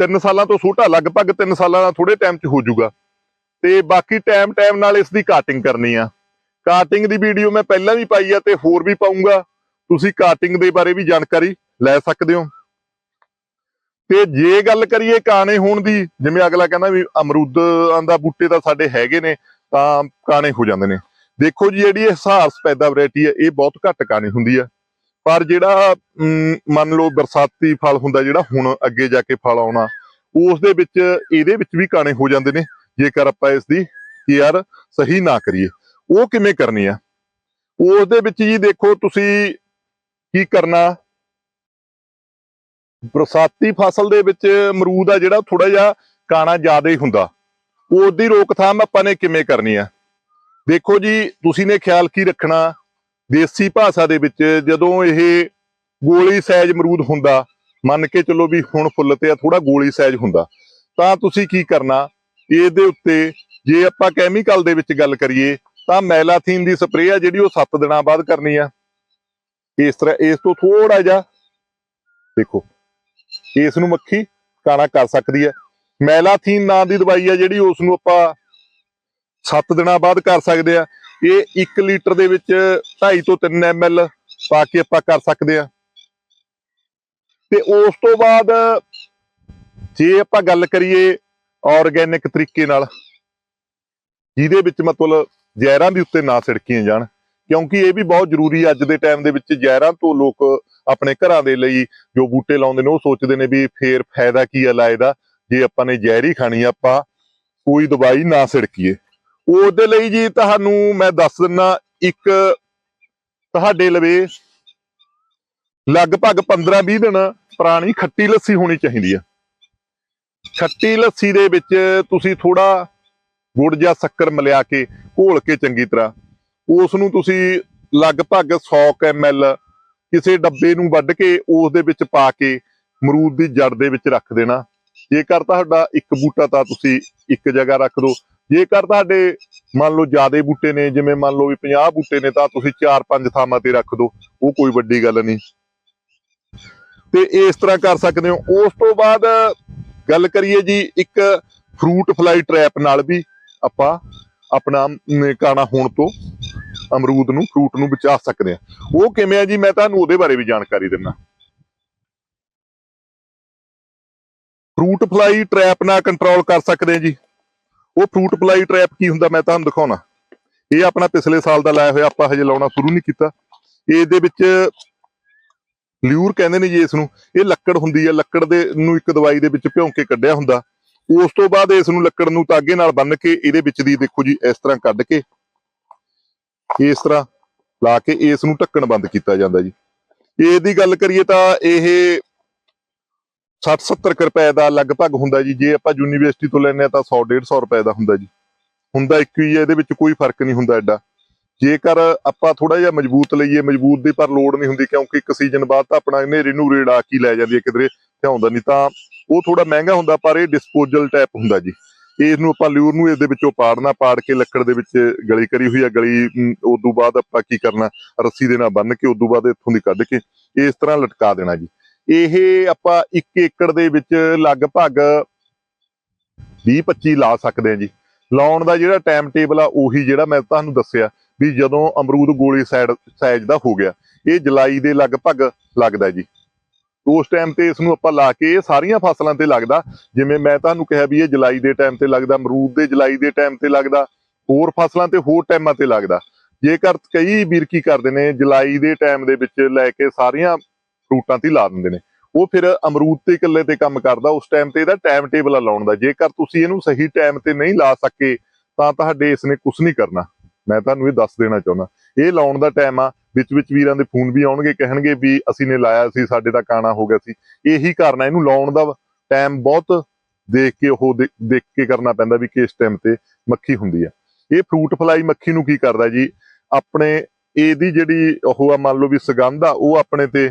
3 ਸਾਲਾਂ ਤੋਂ ਛੋਟਾ, ਲਗਭਗ 3 ਸਾਲਾਂ ਦਾ ਥੋੜੇ ਟਾਈਮ 'ਚ ਹੋ ਜਾਊਗਾ। ਤੇ ਬਾਕੀ ਟਾਈਮ ਟਾਈਮ ਨਾਲ ਇਸ ਦੀ ਕਾਟਿੰਗ ਕਰਨੀ ਆ। ਕਾਟਿੰਗ ਦੀ ਵੀਡੀਓ ਮੈਂ ਪਹਿਲਾਂ ਵੀ ਪਾਈ ਆ ਤੇ ਹੋਰ ਵੀ ਪਾਉਂਗਾ ਤੁਸੀਂ ਕਾਟਿੰਗ ਦੇ ਬਾਰੇ ਵੀ ਜਾਣਕਾਰੀ ਲੈ ਸਕਦੇ ਹੋ। ਤੇ ਜੇ ਗੱਲ ਕਰੀਏ ਕਾਣੇ ਹੋਣ ਦੀ ਜਿਵੇਂ ਅਗਲਾ ਕਹਿੰਦਾ ਵੀ ਅਮਰੂਦਾਂ ਦਾ ਬੂਟੇ ਤਾਂ ਸਾਡੇ ਹੈਗੇ ਨੇ ਤਾਂ ਕਾਣੇ ਹੋ ਜਾਂਦੇ ਨੇ। ਦੇਖੋ ਜੀ ਜਿਹੜੀ ਇਹ ਹਾਰ ਸਪੈਦਾ ਵੈਰਾਈਟੀ ਹੈ ਇਹ ਬਹੁਤ ਘੱਟ ਕਾਣੇ ਹੁੰਦੀ ਆ। ਪਰ ਜਿਹੜਾ ਅਮ, ਮੰਨ ਲਓ ਬਰਸਾਤੀ ਫਲ ਹੁੰਦਾ ਜਿਹੜਾ ਹੁਣ ਅੱਗੇ ਜਾ ਕੇ ਫਲ ਆਉਣਾ ਉਸ ਦੇ ਵਿੱਚ ਇਹਦੇ ਵਿੱਚ ਵੀ ਕਾਣੇ ਹੋ ਜਾਂਦੇ ਨੇ। ਜੇਕਰ ਆਪਾਂ ਇਸ ਦੀ ਕੇਅਰ ਸਹੀ ਨਾ ਕਰੀਏ। ਉਹ ਕਿਵੇਂ ਕਰਨੀ ਆ? ਉਸ ਦੇ ਵਿੱਚ ਜੀ ਦੇਖੋ ਤੁਸੀਂ ਕੀ ਕਰਨਾ? ਬਰਸਾਤੀ ਫਸਲ ਦੇ ਵਿੱਚ ਅਮਰੂਦ ਆ ਜਿਹੜਾ ਥੋੜਾ ਜਿਹਾ ਕਾਣਾ ਜ਼ਿਆਦਾ ਹੀ ਹੁੰਦਾ। ਉਸ ਰੋਕਥਾਮ ਆਪਾਂ ਨੇ ਕਿਵੇਂ ਕਰਨੀ ਆ? ਦੇਖੋ ਜੀ, ਤੁਸੀਂ ਨੇ ਖਿਆਲ ਕੀ ਰੱਖਣਾ? ਦੇਸੀ ਭਾਸ਼ਾ ਦੇ ਵਿੱਚ ਜਦੋਂ ਇਹ ਗੋਲੀ ਸਾਈਜ਼ ਅਮਰੂਦ ਹੁੰਦਾ, ਮੰਨ ਕੇ ਚੱਲੋ ਵੀ ਹੁਣ ਫੁੱਲ ਤੇ ਆ ਥੋੜਾ ਗੋਲੀ ਸਾਈਜ਼ ਹੁੰਦਾ, ਤਾਂ ਤੁਸੀਂ ਕੀ ਕਰਨਾ? ਇਹਦੇ ਉੱਤੇ ਜੇ ਆਪਾਂ ਕੈਮੀਕਲ ਦੇ ਵਿੱਚ ਗੱਲ ਕਰੀਏ ਤਾਂ ਮੈਲਾਥੀਨ ਦੀ ਸਪਰੇਅ ਆ ਜਿਹੜੀ ਉਹ 7 ਦਿਨਾਂ ਬਾਅਦ ਕਰਨੀ ਆ। ਇਸ ਤਰ੍ਹਾਂ, ਇਸ ਤੋਂ ਥੋੜਾ ਜਿਹਾ, ਦੇਖੋ, ਇਸ ਨੂੰ ਮੱਖੀ ਕਾਣਾ ਕਰ ਸਕਦੀ ਹੈ ਮੈਲਾਥੀਨ ਨਾਂ ਦੀ ਦਵਾਈ ਆ ਜਿਹੜੀ ਉਸ ਨੂੰ ਆਪਾਂ 7 ਦਿਨਾਂ ਬਾਅਦ ਕਰ ਸਕਦੇ ਆ। ਇਹ 1 ਲੀਟਰ ਦੇ ਵਿੱਚ 2.5 ਤੋਂ 3 ml ਪਾ ਕੇ ਆਪਾਂ ਕਰ ਸਕਦੇ ਆ। ਤੇ ਉਸ ਤੋਂ ਬਾਅਦ ਜੇ ਆਪਾਂ ਗੱਲ ਕਰੀਏ ਆਰਗੈਨਿਕ ਤਰੀਕੇ ਨਾਲ, ਜਿਹਦੇ ਵਿੱਚ ਮਤਲਬ ਜ਼ਹਿਰਾਂ ਵੀ ਉੱਤੇ ਨਾ ਛਿੜਕੀਆਂ ਜਾਣ, ਕਿਉਂਕਿ ਇਹ ਵੀ ਬਹੁਤ ਜ਼ਰੂਰੀ ਹੈ ਅੱਜ ਦੇ ਟਾਈਮ ਦੇ ਵਿੱਚ ਜ਼ਹਿਰਾਂ ਤੋਂ ਲੋਕ ਆਪਣੇ ਘਰਾਂ ਦੇ ਲਈ ਜੋ ਬੂਟੇ ਲਾਉਂਦੇ ਨੇ ਉਹ ਸੋਚਦੇ ਨੇ ਵੀ ਫੇਰ ਫਾਇਦਾ ਕੀ ਹੈ ਲਾਏ ਦਾ, ਜੇ ਆਪਾਂ ਨੇ ਜ਼ਹਿਰੀ ਖਾਣੀ ਆਪਾਂ ਕੋਈ ਦਵਾਈ ਨਾ ਛਿੜਕੀਏ ਉਹਦੇ ਲਈ ਜੀ ਤੁਹਾਨੂੰ ਮੈਂ ਦੱਸ ਦਿੰਨਾ, ਇੱਕ ਤੁਹਾਡੇ ਲਵੇ ਲਗਭਗ 15-20 ਦਿਨ ਪੁਰਾਣੀ ਖੱਟੀ ਲੱਸੀ ਹੋਣੀ ਚਾਹੀਦੀ ਆ। ਖੱਟੀ ਲੱਸੀ ਦੇ ਵਿੱਚ ਤੁਸੀਂ ਥੋੜਾ ਗੁੜ ਜਾਂ ਸ਼ੱਕਰ ਮਿਲਾ ਕੇ ਘੋਲ ਕੇ ਚੰਗੀ ਤਰ੍ਹਾਂ। ਉਸ ਨੂੰ ਤੁਸੀਂ ਲਗਭਗ 100 ml ਕਿਸੇ ਡੱਬੇ ਨੂੰ ਵੱਢ ਕੇ ਉਸ ਦੇ ਵਿੱਚ ਪਾ ਕੇ ਮਰੂਦ ਦੀ ਜੜ ਦੇ ਵਿੱਚ ਰੱਖ ਦੇਣਾ। ਜੇਕਰ ਤੁਹਾਡਾ ਇੱਕ ਬੂਟਾ ਤਾਂ ਤੁਸੀਂ ਇੱਕ ਜਗ੍ਹਾ ਰੱਖ ਦਿਓ ਜੇਕਰ ਤੁਹਾਡੇ ਮੰਨ ਲਓ ਜਿਆਦੇ ਬੂਟੇ ਨੇ, ਜਿਵੇਂ ਮੰਨ ਲਓ ਵੀ 50 ਬੂਟੇ ਨੇ, ਤਾਂ ਤੁਸੀਂ 4-5 ਥਾਵਾਂ ਤੇ ਰੱਖ ਦਿਓ ਉਹ ਕੋਈ ਵੱਡੀ ਗੱਲ ਨਹੀਂ। ਤੇ ਇਸ ਤਰ੍ਹਾਂ ਕਰ ਸਕਦੇ ਹੋ। ਉਸ ਤੋਂ ਬਾਅਦ ਗੱਲ ਕਰੀਏ ਜੀ ਇੱਕ ਫਰੂਟ ਫਲਾਈ ਟ੍ਰੈਪ ਨਾਲ ਵੀ। ਆਪਾਂ ਆਪਣਾ ਕਾਣਾ ਹੋਣ ਤੋਂ ਅਮਰੂਦ ਨੂੰ ਫਰੂਟ ਨੂੰ ਬਚਾ ਸਕਦੇ ਆ ਉਹ ਕਿਵੇਂ ਆ ਜੀ, ਮੈਂ ਤੁਹਾਨੂੰ ਉਹਦੇ ਬਾਰੇ ਵੀ ਜਾਣਕਾਰੀ ਦਿੰਦਾ। ਫਰੂਟ ਫਲਾਈ ਟ੍ਰੈਪ ਨਾਲ ਕੰਟਰੋਲ ਕਰ ਸਕਦੇ ਆ ਜੀ। ਉਹ ਫਰੂਟ ਫਲਾਈ ਟ੍ਰੈਪ ਕੀ ਹੁੰਦਾ, ਮੈਂ ਤੁਹਾਨੂੰ ਦਿਖਾਉਣਾ। ਇਹ ਆਪਣਾ ਪਿਛਲੇ ਸਾਲ ਦਾ ਲਾਇਆ ਹੋਇਆ, ਆਪਾਂ ਹਜੇ ਲਾਉਣਾ ਸ਼ੁਰੂ ਨਹੀਂ ਕੀਤਾ। ਇਹਦੇ ਵਿੱਚ ਲਿਊਰ ਕਹਿੰਦੇ ਨੇ ਜੀ ਇਸ ਨੂੰ। ਇਹ ਲੱਕੜ ਹੁੰਦੀ ਹੈ ਲੱਕੜ ਦੇ ਨੂੰ ਇੱਕ ਦਵਾਈ ਦੇ ਵਿੱਚ ਭਿਉਂ ਕੇ ਕੱਢਿਆ ਹੁੰਦਾ। ਉਸ ਤੋਂ ਬਾਅਦ ਇਸ ਨੂੰ ਲੱਕੜ ਨੂੰ ਤਾਗੇ ਨਾਲ ਬੰਨ ਕੇ ਇਹਦੇ ਵਿੱਚ ਦੀ ਦੇਖੋ ਜੀ, ਇਸ ਤਰ੍ਹਾਂ ਕੱਢ ਕੇ ਇਸ ਤਰ੍ਹਾਂ ਲਾ ਕੇ ਇਸ ਨੂੰ ਢੱਕਣ ਬੰਦ ਕੀਤਾ ਜਾਂਦਾ ਜੀ। ਇਹਦੀ ਗੱਲ ਕਰੀਏ ਤਾਂ ਇਹ 60-70 ਰੁਪਏ ਦਾ ਲਗਭਗ ਹੁੰਦਾ ਜੀ। ਜੇ ਆਪਾਂ ਯੂਨੀਵਰਸਿਟੀ ਤੋਂ ਲੈਨੇ ਆ ਤਾਂ 100-150 ਰੁਪਏ ਦਾ ਹੁੰਦਾ ਜੀ। ਹੁੰਦਾ ਇੱਕ ਹੀ ਹੈ, ਇਹਦੇ ਵਿੱਚ ਕੋਈ ਫ਼ਰਕ ਨਹੀਂ ਹੁੰਦਾ ਐਡਾ। ਜੇਕਰ ਆਪਾਂ ਥੋੜਾ ਜਿਹਾ ਮਜ਼ਬੂਤ ਲਈਏ, ਮਜ਼ਬੂਤ ਦੀ ਪਰ ਲੋੜ ਨਹੀਂ ਹੁੰਦੀ ਕਿਉਂਕਿ ਇੱਕ ਸੀਜ਼ਨ ਬਾਅਦ ਤਾਂ ਆਪਣਾ ਇਹਨੇ ਹਨੇਰੀ ਨੂੰ ਆ ਕੀ ਲੈ ਜਾਂਦੀ ਹੈ ਕਿਧਰੇ ਧਿਆਉਂਦਾ ਨਹੀਂ ਤਾਂ ਉਹ ਥੋੜਾ ਮਹਿੰਗਾ ਹੁੰਦਾ, ਪਰ ਇਹ ਡਿਸਪੋਜ਼ਲ ਟਾਈਪ ਹੁੰਦਾ ਜੀ। ਇਸ ਨੂੰ ਆਪਾਂ ਲਿਊਰ ਨੂੰ ਇਸ ਦੇ ਵਿੱਚੋਂ ਪਾੜਨਾ, ਪਾੜ ਕੇ ਲੱਕੜ ਦੇ ਵਿੱਚ ਗਲੀ ਕਰੀ ਹੋਈ ਆ, ਗਲੀ ਉਸ ਤੋਂ ਬਾਅਦ ਆਪਾਂ ਕੀ ਕਰਨਾ, ਰੱਸੀ ਦੇ ਨਾਲ ਬੰਨ ਕੇ ਉਸ ਤੋਂ ਬਾਅਦ ਇੱਥੋਂ ਦੀ ਕੱਢ ਕੇ ਇਸ ਤਰ੍ਹਾਂ ਲਟਕਾ ਦੇਣਾ ਜੀ। ਇਹ ਆਪਾਂ 1 ਏਕੜ ਦੇ ਵਿੱਚ ਲਗਭਗ 20 25 ਲਾ ਸਕਦੇ ਆ ਜੀ। ਲਾਉਣ ਦਾ ਜਿਹੜਾ ਟਾਈਮ ਟੇਬਲ ਆ, ਉਹੀ ਜਿਹੜਾ ਮੈਂ ਤੁਹਾਨੂੰ ਦੱਸਿਆ ਵੀ ਜਦੋਂ ਅਮਰੂਦ ਗੋਲੀ ਸਾਈਡ ਸਾਈਜ਼ ਦਾ ਹੋ ਗਿਆ, ਇਹ ਜੁਲਾਈ ਦੇ ਲਗਭਗ ਲੱਗਦਾ ਜੀ। ਉਸ ਟਾਈਮ ਤੇ ਇਸ ਨੂੰ ਆਪਾਂ ਲਾ ਕੇ ਇਹ ਸਾਰੀਆਂ ਫਸਲਾਂ ਤੇ ਲੱਗਦਾ। ਜਿਵੇਂ ਮੈਂ ਤੁਹਾਨੂੰ ਕਿਹਾ ਵੀ ਇਹ ਜੁਲਾਈ ਦੇ ਟਾਈਮ ਤੇ ਲੱਗਦਾ, ਅਮਰੂਦ ਦੇ ਜੁਲਾਈ ਦੇ ਟਾਈਮ ਤੇ ਲੱਗਦਾ, ਹੋਰ ਫਸਲਾਂ ਤੇ ਹੋਰ ਟਾਈਮਾਂ ਤੇ ਲੱਗਦਾ। ਜੇਕਰ ਕਈ ਵੀਰ ਕੀ ਕਰਦੇ ਨੇ, ਜੁਲਾਈ ਦੇ ਟਾਈਮ ਦੇ ਵਿੱਚ ਲੈ ਕੇ ਸਾਰੀਆਂ ਫਰੂਟਾਂ ਤੇ ਲਾ ਦਿੰਦੇ ਨੇ। ਉਹ ਫਿਰ ਅਮਰੂਦ ਤੇ ਇਕੱਲੇ ਤੇ ਕੰਮ ਕਰਦਾ, ਉਸ ਟਾਈਮ ਤੇ ਇਹਦਾ ਟਾਈਮ ਟੇਬਲ ਲਾਉਣ ਦਾ। ਜੇਕਰ ਤੁਸੀਂ ਇਹਨੂੰ ਸਹੀ ਟਾਈਮ ਤੇ ਨਹੀਂ ਲਾ ਸਕੇ, ਤਾਂ ਤੁਹਾਡੇ ਇਸ ਨੇ ਕੁਝ ਨਹੀਂ ਕਰਨਾ। ਮੈਂ ਤੁਹਾਨੂੰ ਇਹ ਦੱਸ ਦੇਣਾ ਚਾਹੁੰਦਾ। ਇਹ ਲਾਉਣ ਦਾ ਟਾਈਮ ਆ ਵਿੱਚ ਵਿੱਚ ਵੀਰਾਂ ਦੇ ਫੋਨ ਵੀ ਆਉਣਗੇ, ਕਹਿਣਗੇ ਵੀ ਅਸੀਂ ਨੇ ਲਾਇਆ ਸੀ, ਸਾਡੇ ਦਾ ਕਾਣਾ ਹੋ ਗਿਆ ਸੀ। ਇਹੀ ਕਾਰਨ ਹੈ ਇਹਨੂੰ ਲਾਉਣ ਦਾ ਟਾਈਮ ਬਹੁਤ ਦੇਖ ਕੇ ਉਹ ਦੇਖ ਕੇ ਕਰਨਾ ਪੈਂਦਾ ਵੀ ਕਿਸ ਟਾਈਮ ਤੇ ਮੱਖੀ ਹੁੰਦੀ ਹੈ ਇਹ ਫਰੂਟ ਫਲਾਈ ਮੱਖੀ ਨੂੰ ਕੀ ਕਰਦਾ ਜੀ? ਆਪਣੇ ਇਹਦੀ ਜਿਹੜੀ ਉਹ ਆ, ਮੰਨ ਲਓ ਵੀ ਸੁਗੰਧ ਆ, ਉਹ ਆਪਣੇ ਤੇ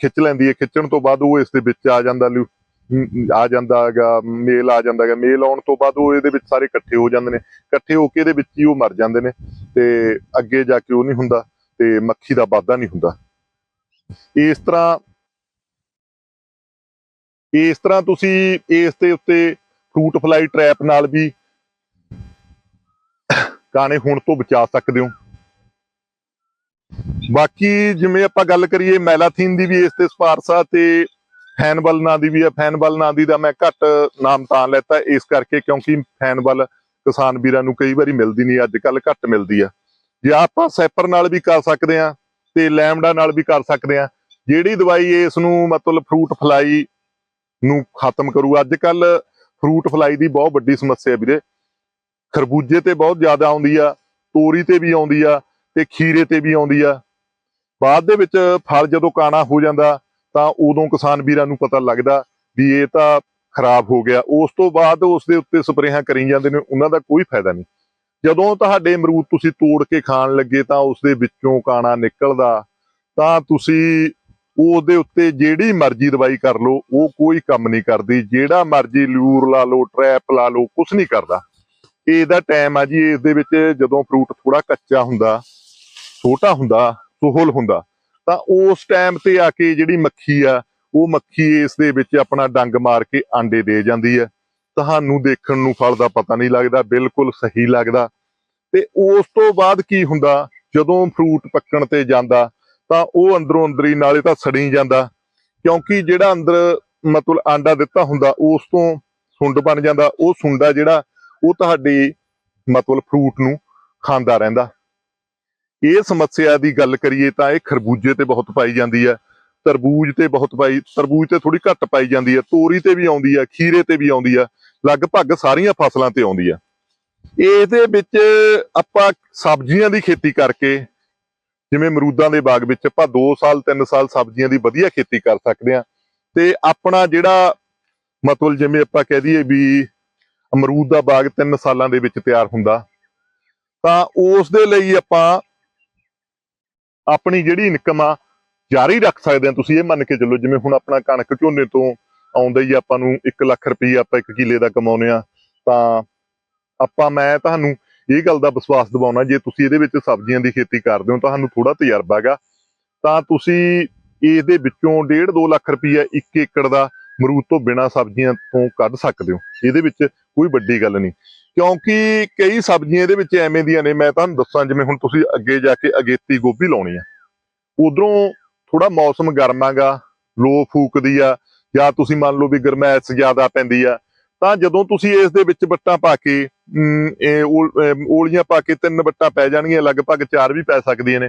ਖਿੱਚ ਲੈਂਦੀ ਹੈ ਖਿੱਚਣ ਤੋਂ ਬਾਅਦ ਉਹ ਇਸ ਦੇ ਵਿੱਚ ਆ ਜਾਂਦਾ ਆ ਜਾਂਦਾ ਹੈਗਾ, ਮੇਲ ਆ ਜਾਂਦਾ ਹੈਗਾ। ਮੇਲ ਆਉਣ ਤੋਂ ਬਾਅਦ ਉਹ ਇਹਦੇ ਵਿੱਚ ਸਾਰੇ ਇਕੱਠੇ ਹੋ ਜਾਂਦੇ ਨੇ। ਇਕੱਠੇ ਹੋ ਕੇ ਇਹਦੇ ਵਿੱਚ ਹੀ ਉਹ ਮਰ ਜਾਂਦੇ ਨੇ ਤੇ ਅੱਗੇ ਜਾ ਕੇ ਉਹ ਨਹੀਂ ਹੁੰਦਾ। ਤੇ ਮੱਖੀ ਦਾ ਵਾਧਾ ਨਹੀਂ ਹੁੰਦਾ। ਇਸ ਤਰ੍ਹਾਂ ਇਸ ਤਰ੍ਹਾਂ ਤੁਸੀਂ ਇਸ ਦੇ ਉੱਤੇ ਫਰੂਟ ਫਲਾਈ ਟ੍ਰੈਪ ਨਾਲ ਵੀ ਕਾਣੇ ਹੋਣ ਤੋਂ ਬਚਾ ਸਕਦੇ ਹੋ। ਬਾਕੀ ਜਿਵੇਂ ਆਪਾਂ ਗੱਲ ਕਰੀਏ ਮੈਲਾਥੀਨ ਦੀ ਵੀ ਇਸ ਤੇ ਸਪਾਰਸ ਆ ਤੇ ਫੈਨਬਲ ਨਾਂ ਦੀ ਵੀ ਆ, ਫੈਨਬਲ ਨਾਂ ਦੀ ਦਾ ਮੈਂ ਘੱਟ ਨਾਮ ਤਾਂ ਲੈਤਾ ਇਸ ਕਰਕੇ ਕਿਉਂਕਿ ਫੈਨਬਲ ਕਿਸਾਨ ਵੀਰਾਂ ਨੂੰ ਕਈ ਵਾਰੀ ਮਿਲਦੀ ਨਹੀਂ, ਅੱਜ ਕੱਲ ਘੱਟ ਮਿਲਦੀ ਆ। ਜੇ ਆਪਾਂ ਸੈਪਰ ਨਾਲ ਵੀ ਕਰ ਸਕਦੇ ਆ ਤੇ ਲੈਮਡਾ ਨਾਲ ਵੀ ਕਰ ਸਕਦੇ ਆ ਜਿਹੜੀ ਦਵਾਈ ਇਸ ਨੂੰ ਮਤਲਬ ਫਰੂਟ ਫਲਾਈ ਨੂੰ ਖਤਮ ਕਰੂ। ਅੱਜ ਕੱਲ ਫਰੂਟ ਫਲਾਈ ਦੀ ਬਹੁਤ ਵੱਡੀ ਸਮੱਸਿਆ ਵੀਰੇ। ਖਰਬੂਜੇ ਤੇ ਬਹੁਤ ਜ਼ਿਆਦਾ ਆਉਂਦੀ ਆ, ਤੋਰੀ ਤੇ ਵੀ ਆਉਂਦੀ ਆ ਤੇ ਖੀਰੇ ਤੇ ਵੀ ਆਉਂਦੀ ਆ। ਬਾਅਦ ਦੇ ਵਿੱਚ ਫਲ ਜਦੋਂ ਕਾਣਾ ਹੋ ਜਾਂਦਾ ਤਾਂ ਉਦੋਂ ਕਿਸਾਨ ਵੀਰਾਂ ਨੂੰ ਪਤਾ ਲੱਗਦਾ ਵੀ ਇਹ ਤਾਂ ਖਰਾਬ ਹੋ ਗਿਆ। ਉਸ ਤੋਂ ਬਾਅਦ ਉਸ ਦੇ ਉੱਤੇ ਸਪਰੇਹਾਂ ਕਰੀ ਜਾਂਦੇ ਨੇ, ਉਹਨਾਂ ਦਾ ਕੋਈ ਫਾਇਦਾ ਨਹੀਂ। ਜਦੋਂ ਤੁਹਾਡੇ ਅਮਰੂਦ ਤੁਸੀਂ ਤੋੜ ਕੇ ਖਾਣ ਲੱਗੇ ਤਾਂ ਉਸ ਦੇ ਵਿੱਚੋਂ ਕਾਣਾ ਨਿਕਲਦਾ, ਤਾਂ ਤੁਸੀਂ ਉਹਦੇ ਉੱਤੇ ਜਿਹੜੀ ਮਰਜ਼ੀ ਦਵਾਈ ਕਰ ਲਓ, ਉਹ ਕੋਈ ਕੰਮ ਨਹੀਂ ਕਰਦੀ। ਜਿਹੜਾ ਮਰਜ਼ੀ ਲੂਰ ਲਾ ਲਓ, ਟ੍ਰੈਪ ਲਾ ਲਓ ਕੁਝ ਨਹੀਂ ਕਰਦਾ। ਇਹਦਾ ਟਾਈਮ ਆ ਜੀ ਇਸ ਦੇ ਵਿੱਚ ਜਦੋਂ ਫਰੂਟ ਥੋੜਾ ਕੱਚਾ ਹੁੰਦਾ, ਛੋਟਾ ਹੁੰਦਾ, ਸੁਹਲ ਹੁੰਦਾ, ਤਾਂ ਉਸ ਟਾਈਮ ਤੇ ਆ ਕੇ ਜਿਹੜੀ ਮੱਖੀ ਆ, ਉਹ ਮੱਖੀ ਇਸ ਦੇ ਵਿੱਚ ਆਪਣਾ ਡੰਗ ਮਾਰ ਕੇ ਆਂਡੇ ਦੇ ਜਾਂਦੀ ਹੈ ਤੁਹਾਨੂੰ ਦੇਖਣ ਨੂੰ ਫਲ ਦਾ ਪਤਾ ਨਹੀਂ ਲੱਗਦਾ, ਬਿਲਕੁਲ ਸਹੀ ਲੱਗਦਾ। ਤੇ ਉਸ ਤੋਂ ਬਾਅਦ ਕੀ ਹੁੰਦਾ? ਜਦੋਂ ਫਰੂਟ ਪੱਕਣ ਤੇ ਜਾਂਦਾ, ਤਾਂ ਉਹ ਅੰਦਰੋਂ ਅੰਦਰੀ ਨਾਲੇ ਤਾਂ ਸੜੀ ਜਾਂਦਾ। ਕਿਉਂਕਿ ਜਿਹੜਾ ਅੰਦਰ ਮਤਲਬ ਆਂਡਾ ਦਿੱਤਾ ਹੁੰਦਾ, ਉਸ ਤੋਂ ਸੁੰਡ ਬਣ ਜਾਂਦਾ। ਉਹ ਸੁੰਡਾ ਜਿਹੜਾ, ਉਹ ਤੁਹਾਡੀ ਮਤਲਬ ਫਰੂਟ ਨੂੰ ਖਾਂਦਾ ਰਹਿੰਦਾ। ਇਹ ਸਮੱਸਿਆ ਦੀ ਗੱਲ ਕਰੀਏ ਤਾਂ ਇਹ ਖਰਬੂਜੇ ਤੇ ਬਹੁਤ ਪਾਈ ਜਾਂਦੀ ਹੈ। ਤਰਬੂਜ ਤੇ ਬਹੁਤ ਪਾਈ, ਤਰਬੂਜ ਤੇ ਥੋੜੀ ਘੱਟ ਪਾਈ ਜਾਂਦੀ ਹੈ, ਤੋਰੀ ਤੇ ਵੀ ਆਉਂਦੀ ਹੈ, ਖੀਰੇ ਤੇ ਵੀ ਆਉਂਦੀ ਹੈ, ਲਗਭਗ ਸਾਰੀਆਂ ਫਸਲਾਂ ਤੇ ਆਉਂਦੀ ਹੈ। ਇਹਦੇ ਵਿੱਚ ਆਪਾਂ ਸਬਜ਼ੀਆਂ ਦੀ ਖੇਤੀ ਕਰਕੇ, ਜਿਵੇਂ ਅਮਰੂਦਾਂ ਦੇ ਬਾਗ ਵਿੱਚ ਆਪਾਂ 2 ਸਾਲ 3 ਸਾਲ ਸਬਜ਼ੀਆਂ ਦੀ ਵਧੀਆ ਖੇਤੀ ਕਰ ਸਕਦੇ ਆ ਤੇ ਆਪਣਾ ਜਿਹੜਾ ਮਤਲਬ ਜਿਵੇਂ ਆਪਾਂ ਕਹਿ ਦਈਏ ਵੀ ਅਮਰੂਦ ਦਾ ਬਾਗ 3 ਸਾਲਾਂ ਦੇ ਵਿੱਚ ਤਿਆਰ ਹੁੰਦਾ, ਤਾਂ ਉਸ ਦੇ ਲਈ ਆਪਾਂ ਆਪਣੀ ਜਿਹੜੀ ਇਨਕਮ ਆ ਜਾਰੀ ਰੱਖ ਸਕਦੇ ਆ ਤੁਸੀਂ ਇਹ ਮੰਨ ਕੇ ਚੱਲੋ, ਜਿਵੇਂ ਹੁਣ ਆਪਣਾ ਕਣਕ ਝੋਨੇ ਤੋਂ ਆਉਂਦਾ ਹੀ ਆਪਾਂ ਨੂੰ 1 ਲੱਖ ਰੁਪਏ ਆਪਾਂ ਇੱਕ ਕਿੱਲੇ ਦਾ ਕਮਾਉਨੇ ਆ ਤਾਂ ਆਪਾਂ, ਮੈਂ ਤੁਹਾਨੂੰ ਇਹ ਗੱਲ ਦਾ ਵਿਸ਼ਵਾਸ ਦਿਵਾਉਣਾ, ਜੇ ਤੁਸੀਂ ਇਹਦੇ ਵਿੱਚ ਸਬਜ਼ੀਆਂ ਦੀ ਖੇਤੀ ਕਰਦੇ ਹੋ ਤੁਹਾਨੂੰ ਥੋੜਾ ਤਜਰਬਾ ਹੈਗਾ। ਤਾਂ ਤੁਸੀਂ ਇਹਦੇ ਵਿੱਚੋਂ 1.5 2 ਲੱਖ ਰੁਪਈਆ 1 ਏਕੜ ਦਾ ਮਰੂਦ ਤੋਂ ਬਿਨਾ ਸਬਜ਼ੀਆਂ ਤੋਂ ਕੱਢ ਸਕਦੇ ਹੋ। ਇਹਦੇ ਵਿੱਚ ਕੋਈ ਵੱਡੀ ਗੱਲ ਨਹੀਂ। ਕਿਉਂਕਿ ਕਈ ਸਬਜ਼ੀਆਂ ਇਹਦੇ ਵਿੱਚ ਐਵੇਂ ਦੀਆਂ ਨੇ, ਮੈਂ ਤੁਹਾਨੂੰ ਦੱਸਾਂ, ਜਿਵੇਂ ਹੁਣ ਤੁਸੀਂ ਅੱਗੇ ਜਾ ਕੇ ਅਗੇਤੀ ਗੋਭੀ ਲਾਉਣੀ ਆ, ਉਧਰੋਂ ਥੋੜਾ ਮੌਸਮ ਗਰਮਾਗਾ ਲੋ ਫੂਕਦੀ ਆ, ਜਾਂ ਤੁਸੀਂ ਮੰਨ ਲਓ ਵੀ ਗਰਮੈਸ਼ ਜ਼ਿਆਦਾ ਪੈਂਦੀ ਆ, ਤਾਂ ਜਦੋਂ ਤੁਸੀਂ ਇਸ ਦੇ ਵਿੱਚ ਬੱਟਾਂ ਪਾ ਕੇ ਇਹ ਓਲੀਆਂ ਪਾ ਕੇ ਤਿੰਨ ਬੱਟਾਂ ਪੈ ਜਾਣਗੀਆਂ, ਲਗਭਗ ਚਾਰ ਵੀ ਪੈ ਸਕਦੀਆਂ ਨੇ,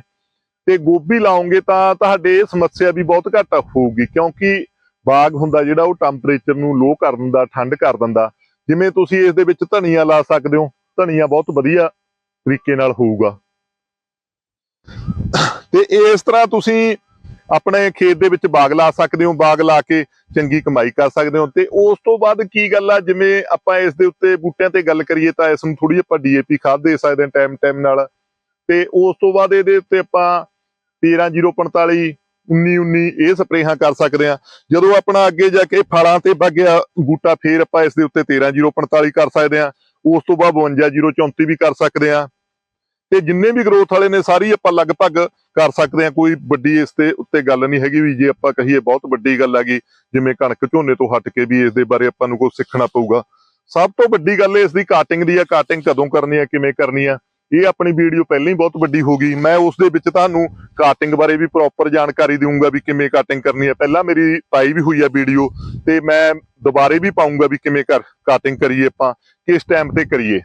ਤੇ ਗੋਭੀ ਲਾਉਂਗੇ ਤਾਂ ਤੁਹਾਡੇ ਇਹ ਸਮੱਸਿਆ ਵੀ ਬਹੁਤ ਘੱਟ ਹੋਊਗੀ, ਕਿਉਂਕਿ ਬਾਗ ਹੁੰਦਾ ਜਿਹੜਾ ਉਹ ਟੈਂਪਰੇਚਰ ਨੂੰ ਲੋ ਕਰ ਦਿੰਦਾ ਠੰਡ ਕਰ ਦਿੰਦਾ, ਜਿਵੇਂ ਤੁਸੀਂ ਇਸ ਦੇ ਵਿੱਚ ਧਨੀਆ ਲਾ ਸਕਦੇ ਹੋ, ਧਨੀਆ ਬਹੁਤ ਵਧੀਆ ਤਰੀਕੇ ਨਾਲ ਹੋਊਗਾ। ਤੇ ਇਸ ਤਰ੍ਹਾਂ ਤੁਸੀਂ ਆਪਣੇ ਖੇਤ ਦੇ ਵਿੱਚ ਬਾਗ ਲਾ ਸਕਦੇ ਹੋ, ਬਾਗ ਲਾ ਕੇ ਚੰਗੀ ਕਮਾਈ ਕਰ ਸਕਦੇ ਹੋ। ਤੇ ਉਸ ਤੋਂ ਬਾਅਦ ਕੀ ਗੱਲ ਆ, ਜਿਵੇਂ ਆਪਾਂ ਇਸ ਦੇ ਉੱਤੇ ਬੂਟਿਆਂ ਤੇ ਗੱਲ ਕਰੀਏ ਤਾਂ ਇਸ ਨੂੰ ਥੋੜੀ ਆਪਾਂ ਡੀਏਪੀ ਖਾਦ ਦੇ ਸਕਦੇ ਹਾਂ ਟਾਈਮ ਟਾਈਮ ਨਾਲ। ਤੇ ਉਸ ਤੋਂ ਬਾਅਦ ਇਹਦੇ ਉੱਤੇ ਆਪਾਂ 13045 1919 ਇਹ ਸਪਰੇਹਾਂ ਕਰ ਸਕਦੇ ਆ ਜਦੋਂ ਆਪਣਾ ਅੱਗੇ ਜਾ ਕੇ ਫਲਾਂ ਤੇ ਵਗਿਆ ਬੂਟਾ, ਫੇਰ ਆਪਾਂ ਇਸ ਦੇ ਉੱਤੇ 13045 ਕਰ ਸਕਦੇ ਆ ਉਸ ਤੋਂ ਬਾਅਦ 52034 ਵੀ ਕਰ ਸਕਦੇ ਆ ਤੇ ਜਿੰਨੇ ਵੀ ਗਰੋਥ ਵਾਲੇ ਨੇ ਸਾਰੀ ਆਪਾਂ ਲਗਭਗ ਕਰ ਸਕਦੇ ਆ ਕੋਈ ਵੱਡੀ ਇਸ ਤੇ ਉੱਤੇ ਗੱਲ ਨਹੀਂ ਹੈਗੀ ਵੀ ਜੇ ਆਪਾਂ ਕਹੀਏ ਬਹੁਤ ਵੱਡੀ ਗੱਲ ਹੈਗੀ, ਜਿਵੇਂ ਕਣਕ ਝੋਨੇ ਤੋਂ ਹਟ ਕੇ ਵੀ ਇਸ ਦੇ ਬਾਰੇ ਆਪਾਂ ਨੂੰ ਕੁਝ ਸਿੱਖਣਾ ਪਊਗਾ। ਸਭ ਤੋਂ ਵੱਡੀ ਗੱਲ ਇਸ ਦੀ ਕਾਟਿੰਗ ਦੀ ਆ ਕਾਟਿੰਗ ਕਦੋਂ ਕਰਨੀ ਆ ਕਿਵੇਂ ਕਰਨੀ ਆ ਇਹ ਆਪਣੀ ਵੀਡੀਓ ਪਹਿਲਾਂ ਹੀ ਬਹੁਤ ਵੱਡੀ ਹੋ ਗਈ। ਮੈਂ ਉਸ ਦੇ ਵਿੱਚ ਤੁਹਾਨੂੰ ਕਾਟਿੰਗ ਬਾਰੇ ਵੀ ਪ੍ਰੋਪਰ ਜਾਣਕਾਰੀ ਦੇਵਾਂਗਾ ਵੀ ਕਿਵੇਂ ਕਾਟਿੰਗ ਕਰਨੀ ਹੈ। ਪਹਿਲਾਂ ਮੇਰੀ ਪਾਈ ਵੀ ਹੋਈ ਹੈ ਵੀਡੀਓ ਤੇ ਮੈਂ ਦੁਬਾਰੇ ਵੀ ਪਾਉਂਗਾ ਵੀ ਕਿਵੇਂ ਕਰ ਕਾਟਿੰਗ ਕਰੀਏ ਆਪਾਂ, ਕਿਸ ਟਾਈਮ ਤੇ ਕਰੀਏ।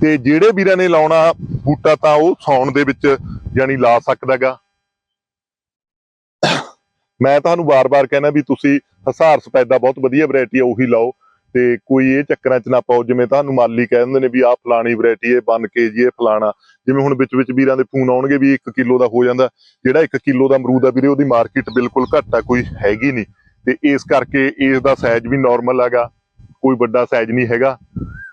ਤੇ ਜਿਹੜੇ ਵੀਰਾਂ ਨੇ ਲਾਉਣਾ ਬੂਟਾ ਤਾਂ ਉਹ ਸੌਣ ਦੇ ਵਿੱਚ ਜਾਨੀ ਲਾ ਸਕਦਾਗਾ। ਮੈਂ ਤੁਹਾਨੂੰ ਵਾਰ-ਵਾਰ ਕਹਿੰਦਾ ਵੀ ਤੁਸੀਂ ਹਸਾਰ ਸਪੈਦਾ ਬਹੁਤ ਵਧੀਆ ਵੈਰਾਈਟੀ ਆ, ਉਹੀ ਲਾਓ ਤੇ ਕੋਈ ਇਹ ਚੱਕਰਾਂ 'ਚ ਨਾ ਪਾਓ, ਜਿਵੇਂ ਤੁਹਾਨੂੰ ਮਾਲੀ ਕਹਿ ਦਿੰਦੇ ਨੇ ਵੀ ਆਹ ਫਲਾਣੀ ਵੈਰਾਈਟੀ ਇਹ 1 ਕੇਜੀ ਇਹ ਫਲਾਣਾ। ਜਿਵੇਂ ਹੁਣ ਵਿੱਚ ਵਿੱਚ ਵੀਰਾਂ ਦੇ ਫੋਨ ਆਉਣਗੇ ਵੀ 1 ਕਿਲੋ ਦਾ ਹੋ ਜਾਂਦਾ, ਜਿਹੜਾ 1 ਕਿਲੋ ਦਾ ਅਮਰੂਦ ਆ ਵੀਰੇ, ਉਹਦੀ ਮਾਰਕੀਟ ਬਿਲਕੁਲ ਘੱਟ ਆ, ਕੋਈ ਹੈਗੀ ਨਹੀਂ। ਤੇ ਇਸ ਕਰਕੇ ਇਸ ਦਾ ਸਾਈਜ਼ ਵੀ ਨਾਰਮਲ ਹੈਗਾ ਕੋਈ ਵੱਡਾ ਸਾਈਜ਼ ਨਹੀਂ ਹੈਗਾ।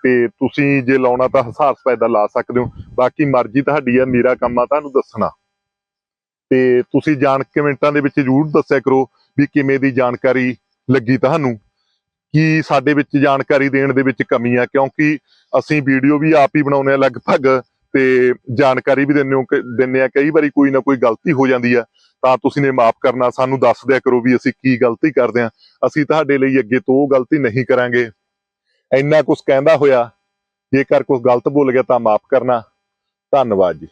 ਤੇ ਤੁਸੀਂ ਜੇ ਲਾਉਣਾ ਤਾਂ ਹਸਾਰ ਸਪੈਦਾ ਲਾ ਸਕਦੇ ਹੋ। ਬਾਕੀ ਮਰਜ਼ੀ ਤੁਹਾਡੀ ਆ, ਮੇਰਾ ਕੰਮ ਆ, ਤੁਹਾਨੂੰ ਦੱਸਣਾ। ਤੇ ਤੁਸੀਂ ਜਾਣ ਕਮੈਂਟਾਂ ਦੇ ਵਿੱਚ ਜ਼ਰੂਰ ਦੱਸਿਆ ਕਰੋ ਵੀ ਕਿਵੇਂ ਦੀ ਜਾਣਕਾਰੀ ਲੱਗੀ ਤੁਹਾਨੂੰ। ਕੀ ਸਾਡੇ ਵਿੱਚ ਜਾਣਕਾਰੀ ਦੇਣ ਦੇ ਵਿੱਚ ਕਮੀ ਆ? ਕਿਉਂਕਿ ਅਸੀਂ ਵੀਡੀਓ ਵੀ ਆਪ ਹੀ ਬਣਾਉਂਦੇ ਆ ਲਗਭਗ ਤੇ ਜਾਣਕਾਰੀ ਵੀ ਦਿੰਦੇ ਹੋ ਕਿ- ਦਿੰਦੇ ਆ ਕਈ ਵਾਰੀ ਕੋਈ ਨਾ ਕੋਈ ਗਲਤੀ ਹੋ ਜਾਂਦੀ ਆ, ਤਾਂ ਤੁਸੀਂ ਨੇ ਮਾਫ ਕਰਨਾ। ਸਾਨੂੰ ਦੱਸ ਦਿਆ ਕਰੋ ਵੀ ਅਸੀਂ ਕੀ ਗਲਤੀ ਕਰਦੇ ਆ ਅਸੀਂ ਤੁਹਾਡੇ ਲਈ ਅੱਗੇ ਤੋਂ ਉਹ ਗਲਤੀ ਨਹੀਂ ਕਰਾਂਗੇ। ਇੰਨਾ ਕੁਝ ਕਹਿੰਦਾ ਹੋਇਆ ਜੇਕਰ ਕੁਝ ਗਲਤ ਬੋਲ ਗਿਆ ਤਾਂ ਮਾਫ ਕਰਨਾ। ਧੰਨਵਾਦ ਜੀ।